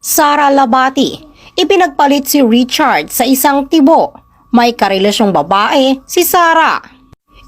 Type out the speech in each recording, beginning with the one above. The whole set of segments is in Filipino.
Sara Labati, ipinagpalit si Richard sa isang tibo. May karelasyong babae si Sara.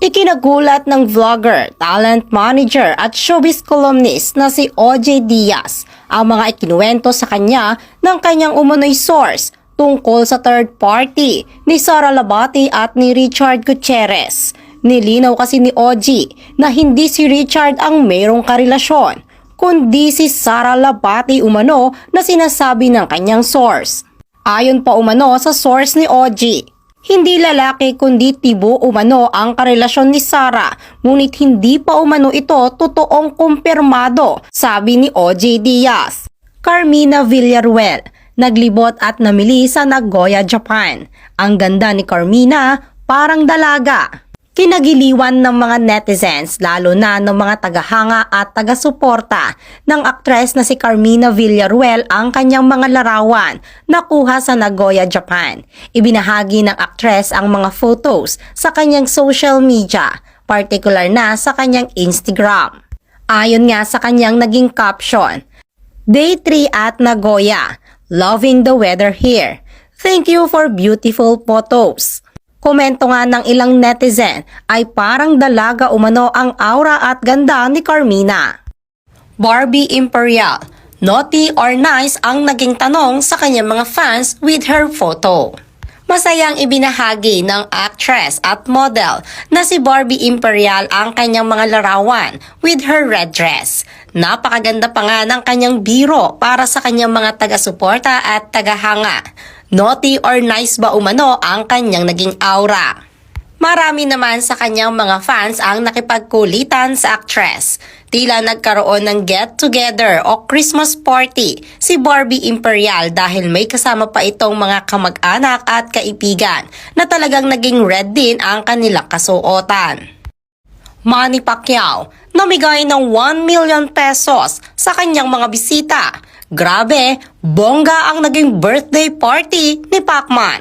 Ikinagulat ng vlogger, talent manager at showbiz columnist na si OJ Diaz ang mga ikinuwento sa kanya ng kanyang umunoy source tungkol sa third party ni Sara Labati at ni Richard Gutierrez. Nilinaw kasi ni OG na hindi si Richard ang mayroong karelasyon, kundi si Sara Labati umano na sinasabi ng kanyang source. Ayon pa umano sa source ni OG, hindi lalaki kundi tibo umano ang karelasyon ni Sara, ngunit hindi pa umano ito totoong kumpirmado, sabi ni OJ Diaz. Carmina Villaruel, naglibot at namili sa Nagoya, Japan. Ang ganda ni Carmina, parang dalaga. Kinagiliwan ng mga netizens lalo na ng mga tagahanga at taga-suporta ng aktres na si Carmina Villaruel ang kanyang mga larawan na kuha sa Nagoya, Japan. Ibinahagi ng aktres ang mga photos sa kanyang social media, particular na sa kanyang Instagram. Ayon nga sa kanyang naging caption, Day 3 at Nagoya, loving the weather here. Thank you for beautiful photos. Komento nga ng ilang netizen ay parang dalaga umano ang aura at ganda ni Carmina. Barbie Imperial, naughty or nice ang naging tanong sa kanyang mga fans with her photo. Masayang ibinahagi ng actress at model na si Barbie Imperial ang kanyang mga larawan with her red dress. Napakaganda pa nga ng kanyang biro para sa kanyang mga taga-suporta at tagahanga. Naughty or nice ba umano ang kanyang naging aura? Marami naman sa kanyang mga fans ang nakipagkulitan sa actress. Tila nagkaroon ng get-together o Christmas party si Barbie Imperial dahil may kasama pa itong mga kamag-anak at kaibigan na talagang naging red din ang kanilang kasuotan. Manny Pacquiao, namigay ng 1 million pesos sa kanyang mga bisita. Grabe, bongga ang naging birthday party ni Pacman.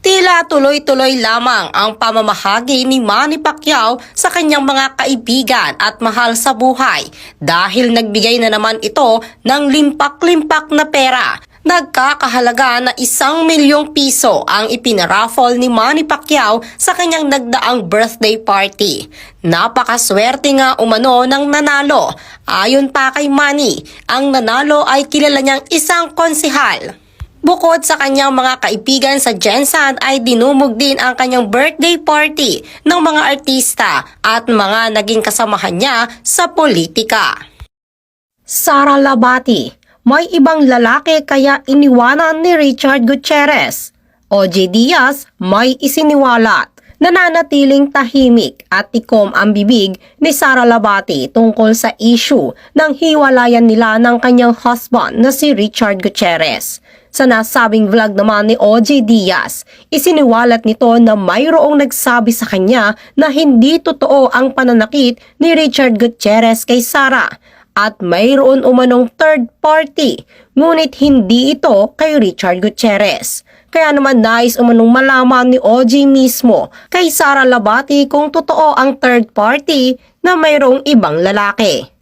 Tila tuloy-tuloy lamang ang pamamahagi ni Manny Pacquiao sa kanyang mga kaibigan at mahal sa buhay dahil nagbigay na naman ito ng limpak-limpak na pera. Nagkakahalaga na isang milyong piso ang ipinaraffle ni Manny Pacquiao sa kanyang nagdaang birthday party. Napakaswerte nga umano ng nanalo. Ayon pa kay Manny, ang nanalo ay kilala niyang isang konsihal. Bukod sa kanyang mga kaibigan sa Jensen ay dinumog din ang kanyang birthday party ng mga artista at mga naging kasamahan niya sa politika. Sara Labati, may ibang lalaki kaya iniwanan ni Richard Gutierrez. OJ Diaz may isiniwalat. Nananatiling tahimik at tikom ang bibig ni Sara Labati tungkol sa issue ng hiwalayan nila ng kanyang husband na si Richard Gutierrez. Sa nasabing vlog naman ni OJ Diaz, isiniwalat nito na mayroong nagsabi sa kanya na hindi totoo ang pananakit ni Richard Gutierrez kay Sara at mayroon umanong third party, ngunit hindi ito kay Richard Gutierrez. Kaya naman nais umanong malaman ni OG mismo kay Sara Labati kung totoo ang third party na mayroong ibang lalaki.